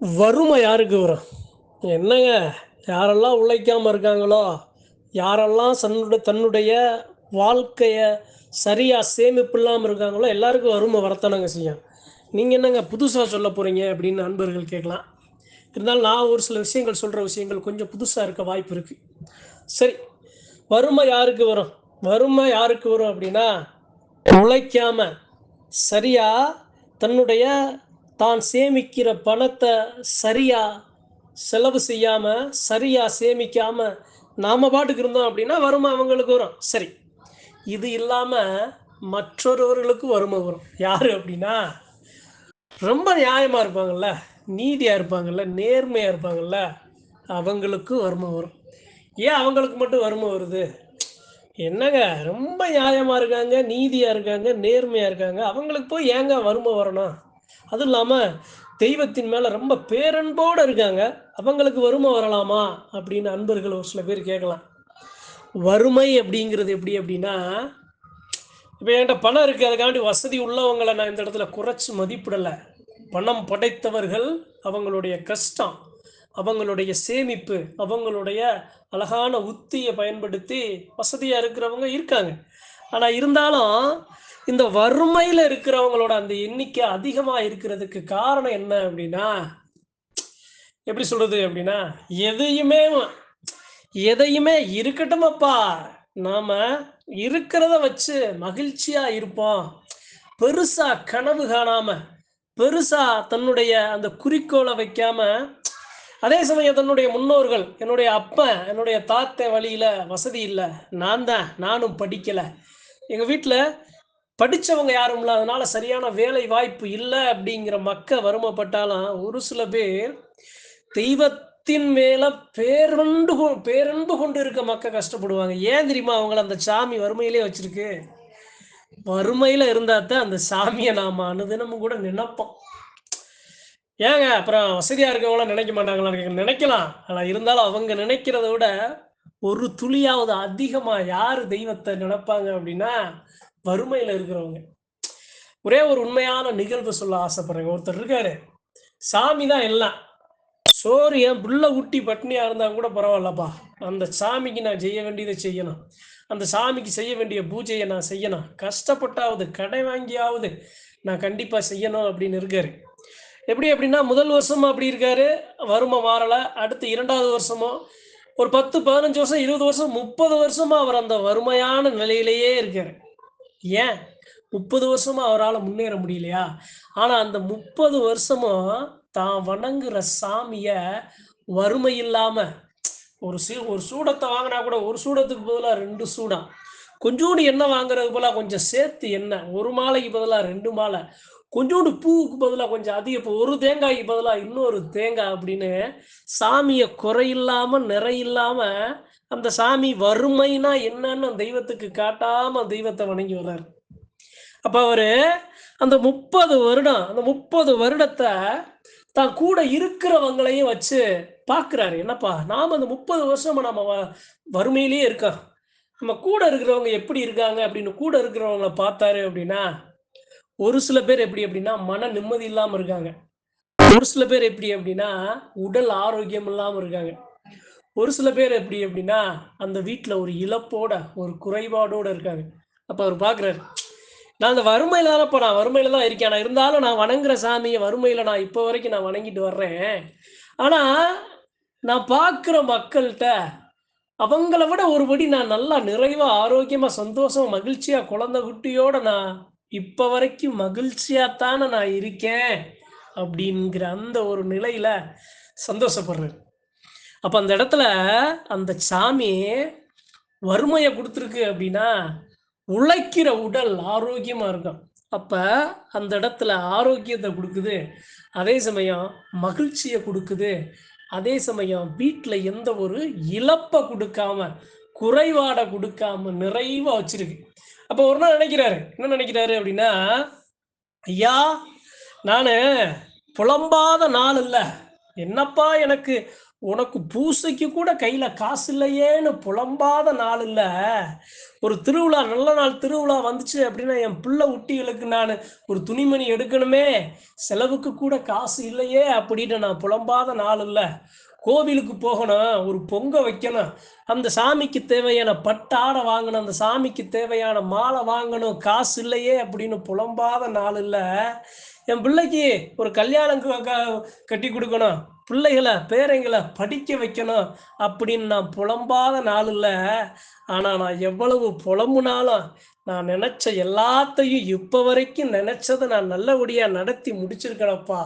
வறுமை யாருக்கு வரும்? என்னங்க? யாரெல்லாம் உழைக்காமல் இருக்காங்களோ யாரெல்லாம் தன்னுடைய தன்னுடைய வாழ்க்கையை சரியாக சேமிப்பு இல்லாமல் இருக்காங்களோ எல்லாருக்கும் வறுமை வரத்தானங்க செய்யும். நீங்கள் என்னங்க புதுசாக சொல்ல போகிறீங்க அப்படின்னு நண்பர்கள் கேட்கலாம். இருந்தாலும் நான் ஒரு சில விஷயங்கள் சொல்கிற விஷயங்கள் கொஞ்சம் புதுசாக இருக்க வாய்ப்பு இருக்குது சரி வறுமை யாருக்கு வரும்? வறுமை யாருக்கு வரும் அப்படின்னா உழைக்காம சரியாக தன்னுடைய தான் சேமிக்கிற பணத்தை சரியாக செலவு செய்யாமல் சரியாக சேமிக்காமல் நாம் பாட்டுக்கு இருந்தோம் அப்படின்னா வறுமை அவங்களுக்கு வரும்? சரி. இது இல்லாமல் மற்றொருவர்களுக்கு வறுமை வரும்? யார் அப்படின்னா ரொம்ப நியாயமாக இருப்பாங்கல்ல நீதியாக இருப்பாங்கல்ல நேர்மையாக இருப்பாங்கல்ல அவங்களுக்கு வறுமை வரும்? ஏன் அவங்களுக்கு மட்டும் வறுமை வருது? என்னங்க ரொம்ப நியாயமாக இருக்காங்க நீதியாக இருக்காங்க நேர்மையாக இருக்காங்க அவங்களுக்கு போய் ஏங்க வறுமை வரணும்? அதுவும் இல்லாம தெய்வத்தின் மேல ரொம்ப பேரன்போட இருக்காங்க. அவங்களுக்கு வறுமை வரலாமா? அப்படின்னு அன்பர்கள் ஒரு சில பேர் கேட்கலாம். வறுமை அப்படிங்கிறது எப்படி அப்படின்னா இப்போ என்கிட்ட பணம் இருக்குது அதுக்காண்டி வசதி உள்ளவங்களை நான் இந்த இடத்துல குறைச்சி மதிப்பிடலை. பணம் படைத்தவர்கள் அவங்களுடைய கஷ்டம் அவங்களுடைய சேமிப்பு அவங்களுடைய அழகான உத்தியை பயன்படுத்தி வசதியாக இருக்கிறவங்க இருக்காங்க. ஆனால் இருந்தாலும் இந்த வறுமையில் இருக்கிறவங்களோட அந்த எண்ணிக்கை அதிகமாக இருக்கிறதுக்கு காரணம் என்ன அப்படின்னா எப்படி சொல்றது அப்படின்னா எதையுமே எதையுமே இருக்கட்டுமப்பா நாம இருக்கிறத வச்சு மகிழ்ச்சியா இருப்போம். பெருசா கனவு காணாம பெருசா தன்னுடைய அந்த குறிக்கோளை வைக்காம அதே சமயம் தன்னுடைய முன்னோர்கள் என்னுடைய அப்பன் என்னுடைய தாத்தை வழியில வசதி இல்லை. நான் தான் நானும் படிக்கலை. எங்க வீட்டில் படிச்சவங்க யாரும் இல்லை. அதனால சரியான வேலை வாய்ப்பு இல்லை அப்படிங்கிற மக்க வறுமைப்பட்டாலும் ஒரு சில பேர் தெய்வத்தின் மேல பேரன்பு பேரன்பு கொண்டு இருக்க மக்கள் கஷ்டப்படுவாங்க. ஏன் தெரியுமா? அவங்கள அந்த சாமி வறுமையிலே வச்சிருக்கு. வறுமையில இருந்தா தான் அந்த சாமியை நாம அனுதினமும் கூட நினைப்போம். ஏங்க அப்புறம் வசதியா இருக்கவங்களாம் நினைக்க மாட்டாங்களான்னு நினைக்கலாம். ஆனா இருந்தாலும் அவங்க நினைக்கிறத விட ஒரு துளியாவது அதிகமா யாரு தெய்வத்தை நினைப்பாங்க அப்படின்னா வறுமையில இருக்கிறவங்க. ஒரே ஒரு உண்மையான நிகழ்வு சொல்ல ஆசைப்படுறேங்க ஒருத்தர் இருக்காரு. சாமி தான் எல்லாம். சோறு என் புள்ள ஊட்டி பட்னியா இருந்தா கூட பரவாயில்லப்பா. அந்த சாமிக்கு நான் செய்ய வேண்டியதை செய்யணும். அந்த சாமிக்கு செய்ய வேண்டிய பூஜையை நான் செய்யணும். கஷ்டப்பட்டாவது கடை வாங்கியாவது நான் கண்டிப்பா செய்யணும் அப்படின்னு இருக்காரு. எப்படி அப்படின்னா முதல் வருஷமும் அப்படி இருக்காரு. வறுமை மாறலை. அடுத்து இரண்டாவது வருஷமோ ஒரு பத்து பதினஞ்சு வருஷம் இருபது வருஷம் முப்பது வருஷமா அவர் அந்த வறுமையான நிலையிலேயே இருக்காரு. ஏன்? முப்பது வருஷமா அவரால் முன்னேற முடியலையா? ஆனா அந்த முப்பது வருஷமும் தான் வணங்குற சாமிய வறுமை இல்லாம ஒரு சீ ஒரு சூடத்தை வாங்கினா கூட ஒரு சூடத்துக்கு பதிலாக ரெண்டு சூடம் கொஞ்சோண்டு எண்ணெய் வாங்குறது போல கொஞ்சம் சேர்த்து எண்ணெய். ஒரு மாலைக்கு பதிலாக ரெண்டு மாலை. கொஞ்சோண்டு பூவுக்கு பதிலாக கொஞ்சம் அதிக இப்போ ஒரு தேங்காய்க்கு பதிலாக இன்னொரு தேங்காய் அப்படின்னு சாமியை குறையில்லாம நிறையில்லாம அந்த சாமி வறுமைனா என்னன்னு அந்த தெய்வத்துக்கு காட்டாம தெய்வத்தை வணங்கி வர்றாரு. அப்ப அவரு அந்த முப்பது வருடம் அந்த முப்பது வருடத்தை தான் கூட இருக்கிறவங்களையும் வச்சு பார்க்குறாரு. என்னப்பா நாம் அந்த முப்பது வருஷமா நம்ம வ- வறுமையிலேயே இருக்கோம். நம்ம கூட இருக்கிறவங்க எப்படி இருக்காங்க அப்படின்னு கூட இருக்கிறவங்கள பார்த்தாரு அப்படின்னா ஒரு சில பேர் எப்படி அப்படின்னா மன நிம்மதி இல்லாம இருக்காங்க. ஒரு சில பேர் எப்படி அப்படின்னா உடல் ஆரோக்கியம் இல்லாம இருக்காங்க. ஒரு சில பேர் எப்படி அப்படின்னா அந்த வீட்டில் ஒரு இழப்போட ஒரு குறைபாடோட இருக்காங்க. அப்ப அவர் பார்க்குறாரு நான் அந்த வறுமையில இப்போ நான் வறுமையில தான் இருக்கேன். நான் இருந்தாலும் நான் வணங்குற சாமியை வறுமையில நான் இப்போ வரைக்கும் நான் வணங்கிட்டு வர்றேன். ஆனா நான் பார்க்குற மக்கள்கிட்ட அவங்கள விட ஒருபடி நான் நல்லா நிறைவா ஆரோக்கியமா சந்தோஷமா மகிழ்ச்சியா குழந்தை குட்டியோட நான் இப்ப வரைக்கும் மகிழ்ச்சியாத்தானே நான் இருக்கேன் அப்படிங்கிற அந்த ஒரு நிலையில சந்தோஷப்படுறேன். அப்ப அந்த இடத்துல அந்த சாமி வறுமையை கொடுத்துருக்கு அப்படின்னா உழைக்கிற உடல் ஆரோக்கியமா இருக்கும். அப்ப அந்த இடத்துல ஆரோக்கியத்தை கொடுக்குது அதே சமயம் மகிழ்ச்சியை கொடுக்குது அதே சமயம் வீட்டில் எந்த ஒரு இழப்பை கொடுக்காம குறைபாடை கொடுக்காம நிறைவா வச்சிருக்கு. அப்போ ஒரு நாள் நினைக்கிறாரு. என்ன நினைக்கிறாரு அப்படின்னா ஐயா நான் புலம்பாத நாள் இல்லை. என்னப்பா எனக்கு உனக்கு பூசைக்கு கூட கையில காசு இல்லையேன்னு புலம்பாத நாள் இல்ல. ஒரு திருவிழா நல்ல நாள் திருவிழா வந்துச்சு அப்படின்னா என் பிள்ளை குட்டிகளுக்கு நான் ஒரு துணிமணி எடுக்கணுமே. செலவுக்கு கூட காசு இல்லையே அப்படின்னு நான் புலம்பாத நாள் இல்ல. கோவிலுக்கு போகணும் ஒரு பொங்க வைக்கணும். அந்த சாமிக்கு தேவையான பட்டாடை வாங்கணும் அந்த சாமிக்கு தேவையான மாலை வாங்கணும். காசு இல்லையே அப்படின்னு புலம்பாத நாள் இல்லை. என் பிள்ளைக்கு ஒரு கல்யாணம் கட்டி கொடுக்கணும். பிள்ளைகளை பேரைங்களை படிக்க வைக்கணும் அப்படின்னு நான் புலம்பாத நாள் இல்லை. ஆனால் நான் எவ்வளவு புலம்புனாலும் நான் நினச்ச எல்லாத்தையும் இப்போ வரைக்கும் நினச்சதை நான் நல்லபடியாக நடத்தி முடிச்சிருக்கேனப்பா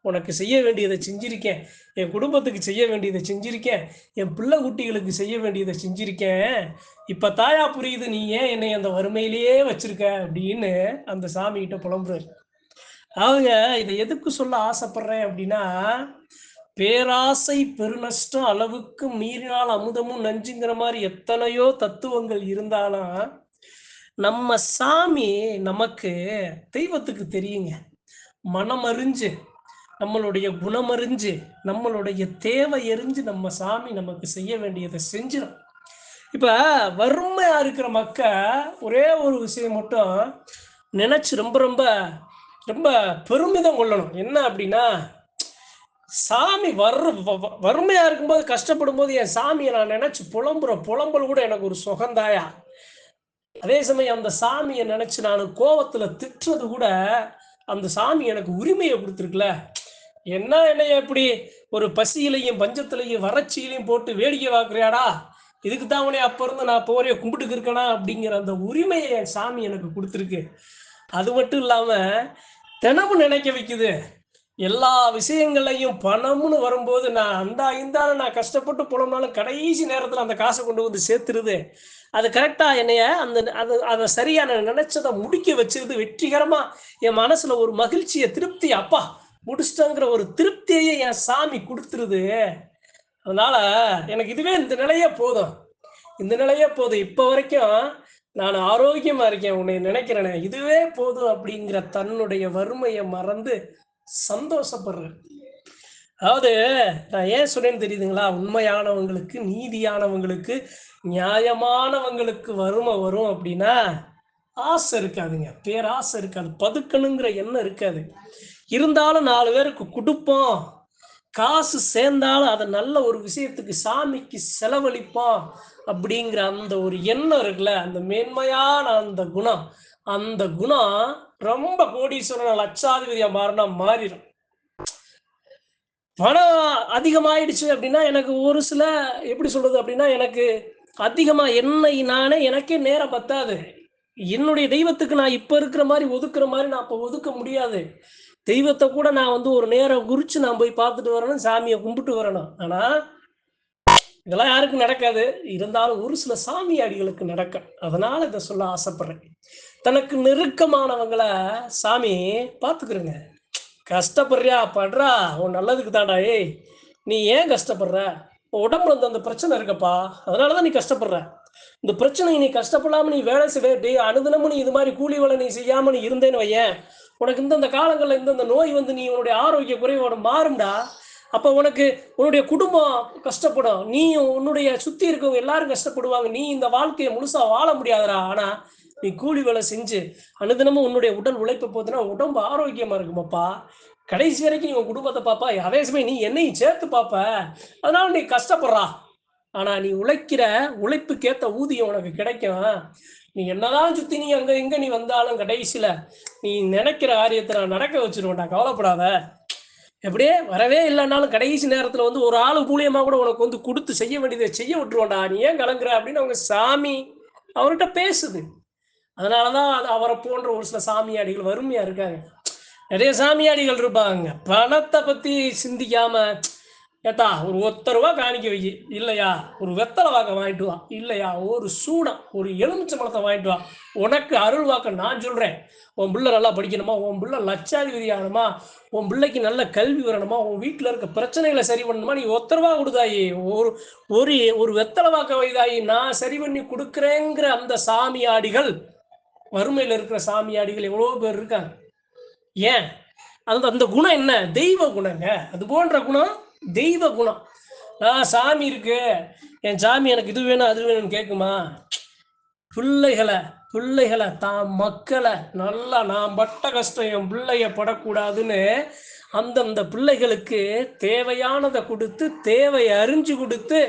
உனக்கு செய்ய வேண்டியதை செஞ்சிருக்கேன். என் குடும்பத்துக்கு செய்ய வேண்டியதை செஞ்சிருக்கேன். என் பிள்ளை குட்டிகளுக்கு செய்ய வேண்டியதை செஞ்சிருக்கேன். இப்ப தாயா புரியுது நீ ஏன் என்னை அந்த வறுமையிலேயே வச்சிருக்க? அப்படின்னு அந்த சாமி கிட்ட புலம்புறாரு. அவங்க இதை எதுக்கு சொல்ல ஆசைப்படுறேன் அப்படின்னா பேராசை பெருநஷ்டம் அளவுக்கு மீறினால் அமுதமும் நஞ்சுங்கிற மாதிரி எத்தனையோ தத்துவங்கள் இருந்தாலும் நம்ம சாமி நமக்கு தெய்வத்துக்கு தெரியுங்க. மனம் அறிஞ்சு நம்மளுடைய குணமறிஞ்சு நம்மளுடைய தேவை எரிஞ்சு நம்ம சாமி நமக்கு செய்ய வேண்டியதை செஞ்சிடும் இப்ப வறுமையா இருக்கிற மக்க ஒரே ஒரு விஷயம் மட்டும் நினைச்சு ரொம்ப ரொம்ப ரொம்ப பெருமிதம் கொள்ளணும். என்ன அப்படின்னா சாமி வர்ற வ- வ- வறுமையா இருக்கும்போது கஷ்டப்படும் போது என் சாமியை நான் நினைச்சு புலம்புற புலம்பல் கூட எனக்கு ஒரு சுகந்தாயா? அதே சமயம் அந்த சாமியை நினைச்சு நான் கோவத்துல திட்டுறது கூட அந்த சாமி எனக்கு உரிமையை கொடுத்துருக்குல. என்ன என்னைய இப்படி ஒரு பசியிலையும் பஞ்சத்திலையும் வறட்சியிலையும் போட்டு வேடிக்கை பார்க்குறியாடா? இதுக்கு தான் உனே அப்போ இருந்து நான் போறைய கும்பிட்டுக்கு இருக்கேனா? அப்படிங்கிற அந்த உரிமையை என் சாமி எனக்கு கொடுத்துருக்கு. அது மட்டும் இல்லாமல் தினமும் நினைக்க வைக்குது. எல்லா விஷயங்களையும் பணம்னு வரும்போது நான் அந்த இந்தாலும் நான் கஷ்டப்பட்டு புலம்னாலும் கடைசி நேரத்தில் அந்த காசை கொண்டு வந்து சேர்த்துருது. அது கரெக்டாக என்னைய அந்த அது அதை சரியான நான் நினைச்சதை முடிக்க வச்சிருது வெற்றிகரமாக என் மனசில் ஒரு மகிழ்ச்சியை திருப்தி அப்பா முடிச்சிட்டோங்கிற ஒரு திருப்தியை என் சாமி கொடுத்துருது. அதனால எனக்கு இதுவே இந்த நிலையே போதும். இந்த நிலையே போதும். இப்போ வரைக்கும் நான் ஆரோக்கியமா இருக்கேன் உன்னை நினைக்கிறேனே. இதுவே போதும் அப்படிங்கிற தன்னுடைய வறுமையை மறந்து சந்தோஷப்படுறேன். அதாவது நான் ஏன் சொன்னேன்னு தெரியுதுங்களா? உண்மையானவங்களுக்கு நீதியானவங்களுக்கு நியாயமானவங்களுக்கு வறுமை வரும் அப்படின்னா ஆசை இருக்காதுங்க. பேராசை இருக்காது. பதுக்கணுங்கிற எண்ணம் இருக்காது. இருந்தாலும் நாலு பேருக்கு கொடுப்போம். காசு சேர்ந்தாலும் அதை நல்ல ஒரு விஷயத்துக்கு சாமிக்கு செலவழிப்போம் அப்படிங்கிற அந்த ஒரு எண்ணம் இருக்குல்ல அந்த மேன்மையான அந்த குணம். அந்த குணம் ரொம்ப கோடீஸ்வரன் லட்சாதிபதியா மாறினா மாறிடும் பணம் அதிகமாயிடுச்சு அப்படின்னா எனக்கு ஒரு சில எப்படி சொல்றது அப்படின்னா எனக்கு அதிகமா என்னை நானே எனக்கே நேரம் பத்தாது. என்னுடைய தெய்வத்துக்கு நான் இப்ப இருக்கிற மாதிரி ஒதுக்குற மாதிரி நான் அப்ப ஒதுக்க முடியாது. தெய்வத்தை கூட நான் வந்து ஒரு நேரம் குறிச்சு நான் போய் பார்த்துட்டு வரணும் சாமியை கும்பிட்டு வரணும். ஆனா இதெல்லாம் யாருக்கும் நடக்காது. இருந்தாலும் ஒரு சில சாமியாடிகளுக்கு நடக்கும். அதனால இதை சொல்ல ஆசைப்படுறேன். தனக்கு நெருக்கமானவங்கள சாமி பார்த்துக்கிறேங்க கஷ்டப்படுறியா படுறா உன் நல்லதுக்கு தாண்டா ஏய் நீ ஏன் கஷ்டப்படுற? உன் உடம்புல இந்த அந்த பிரச்சனை இருக்கப்பா. அதனால தான் நீ கஷ்டப்படுற. இந்த பிரச்சனை நீ கஷ்டப்படாம நீ வேலை செய்ய டே அனுதினமும் நீ இது மாதிரி கூலி வேலை நீ செய்யாம நீ இருந்தேன்னு வையேன். உனக்கு இந்தந்த காலங்களில் இந்தந்த நோய் வந்து நீ உன்னுடைய ஆரோக்கிய குறைவோட மாறும்டா. அப்போ உனக்கு உன்னுடைய குடும்பம் கஷ்டப்படும். நீ உன்னுடைய சுத்தி இருக்கவங்க எல்லாரும் கஷ்டப்படுவாங்க. நீ இந்த வாழ்க்கையை முழுசா வாழ முடியாதுடா. ஆனா நீ கூலி வேலை செஞ்சு அனுதினமும் உன்னுடைய உடல் உழைப்பு போதுன்னா உடம்பு ஆரோக்கியமா இருக்குமாப்பா. கடைசி வரைக்கும் நீ உன் குடும்பத்தை பாப்பா. அதே சமயம் நீ என்னையும் சேர்த்து பாப்ப. அதனால நீ கஷ்டப்படுறா. ஆனா நீ உழைக்கிற உழைப்புக்கேற்ற ஊதியம் உனக்கு கிடைக்கும். நீ என்னதான் சுத்தி நீ அங்க எங்க நீ வந்தாலும் கடைசியில நீ நினைக்கிற காரியத்தை நான் நடக்க வச்சிருவேன்டா கவலைப்படாத. எப்படியே வரவே இல்லைனாலும் கடைசி நேரத்துல வந்து ஒரு ஆள் மூலியமா கூட உனக்கு வந்து கொடுத்து செய்ய வேண்டியதை செய்ய விட்டுருவோம்டா. நீ ஏன் கலங்குற அப்படின்னு அவங்க சாமி அவர்கிட்ட பேசுது. அதனாலதான் அவரை போன்ற ஒரு சில சாமியாடிகள் வறுமையா இருக்காங்க. நிறைய சாமியாடிகள் இருப்பாங்க. பணத்தை பத்தி சிந்திக்காம ஏத்தா ஒரு ஒத்த ரூபா காணிக்க வை. இல்லையா? ஒரு வெத்தலை வாக்க வாங்கிட்டு வா. இல்லையா? ஒரு சூடம் ஒரு எலுமிச்சம்பழத்தை வாங்கிட்டு வா. உனக்கு அருள் வாக்க நான் சொல்றேன். உன் பிள்ளை நல்லா படிக்கணுமா? உன் பிள்ளை லட்சாதிபதி ஆகணுமா? உன் பிள்ளைக்கு நல்ல கல்வி வரணுமா? உன் வீட்டில் இருக்க பிரச்சனைகளை சரி பண்ணணுமா? நீ ஒத்த ரூபா ஒரு ஒரு ஒரு வெத்தலை வாக்க வைதாயி நான் சரி பண்ணி கொடுக்குறேங்கிற அந்த சாமியாடிகள் வறுமையில் இருக்கிற சாமியாடிகள் எவ்வளோ பேர் இருக்காங்க? ஏன்? அந்த அந்த குணம் என்ன? தெய்வ குணங்க. அது போன்ற குணம் தெய்வ குணம். நான் சாமி இருக்கு. என் சாமி எனக்கு இது வேணும் அது வேணும்னு கேட்குமா பிள்ளைகளை பிள்ளைகளை தான் மக்களை நல்லா நான் பட்ட கஷ்டம் என் பிள்ளைய படக்கூடாதுன்னு அந்தந்த பிள்ளைகளுக்கு தேவையானதை கொடுத்து தேவையை அறிஞ்சு கொடுத்து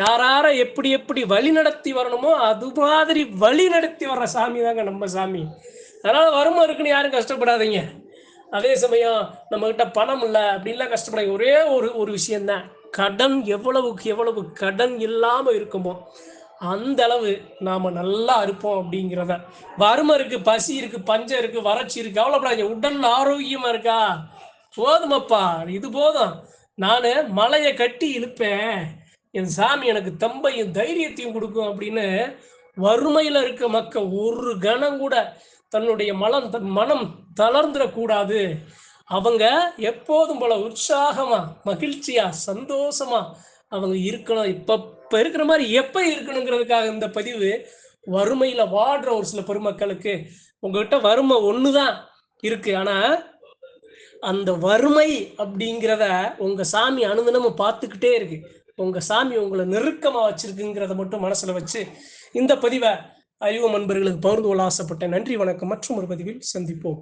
யாரார எப்படி எப்படி வழி நடத்தி வரணுமோ அது மாதிரி வழி நடத்தி வர்ற சாமி தாங்க நம்ம சாமி. அதனால் வருமா இருக்குன்னு யாரும் கஷ்டப்படாதீங்க. அதே சமயம் நம்மக்கிட்ட பணம் இல்லை அப்படின்லாம் கஷ்டப்பட ஒரே ஒரு ஒரு விஷயந்தான் கடன் எவ்வளவுக்கு எவ்வளவு கடன் இல்லாமல் இருக்குமோ அந்த அளவு நாம் நல்லா இருப்போம் அப்படிங்கிறத. வறுமை இருக்குது பசி இருக்குது பஞ்சம் இருக்குது வறட்சி இருக்குது அவ்வளோப்படாது உடல் ஆரோக்கியமாக இருக்கா? போதுமப்பா இது போதும். நான் மலையை கட்டி இழுப்பேன். என் சாமி எனக்கு தம்பையும் தைரியத்தையும் கொடுக்கும் அப்படின்னு வறுமையில் இருக்க மக்கள் ஒரு கணம் கூட தன்னுடைய மலம் மனம் தளர்ந்துடக்கூடாது. அவங்க எப்போதும் போல உற்சாகமா மகிழ்ச்சியா சந்தோஷமா அவங்க இருக்கணும். இப்ப இப்ப இருக்கிற மாதிரி எப்ப இருக்கணுங்கிறதுக்காக இந்த பதிவு வறுமையில வாடுற ஒரு சில பெருமக்களுக்கு உங்ககிட்ட வறுமை ஒண்ணுதான் இருக்கு. ஆனா அந்த வறுமை அப்படிங்கிறத உங்க சாமி அனுதினமும் பார்த்துக்கிட்டே இருக்கு. உங்க சாமி உங்களை நெருக்கமா வச்சிருக்குங்கிறத மட்டும் மனசுல வச்சு இந்த பதிவை அறிவு நண்பர்களுக்கு பகிர்ந்து கொள்ள ஆசைப்பட்டேன். நன்றி வணக்கம். மற்றும் ஒரு பதிவில் சந்திப்போம்.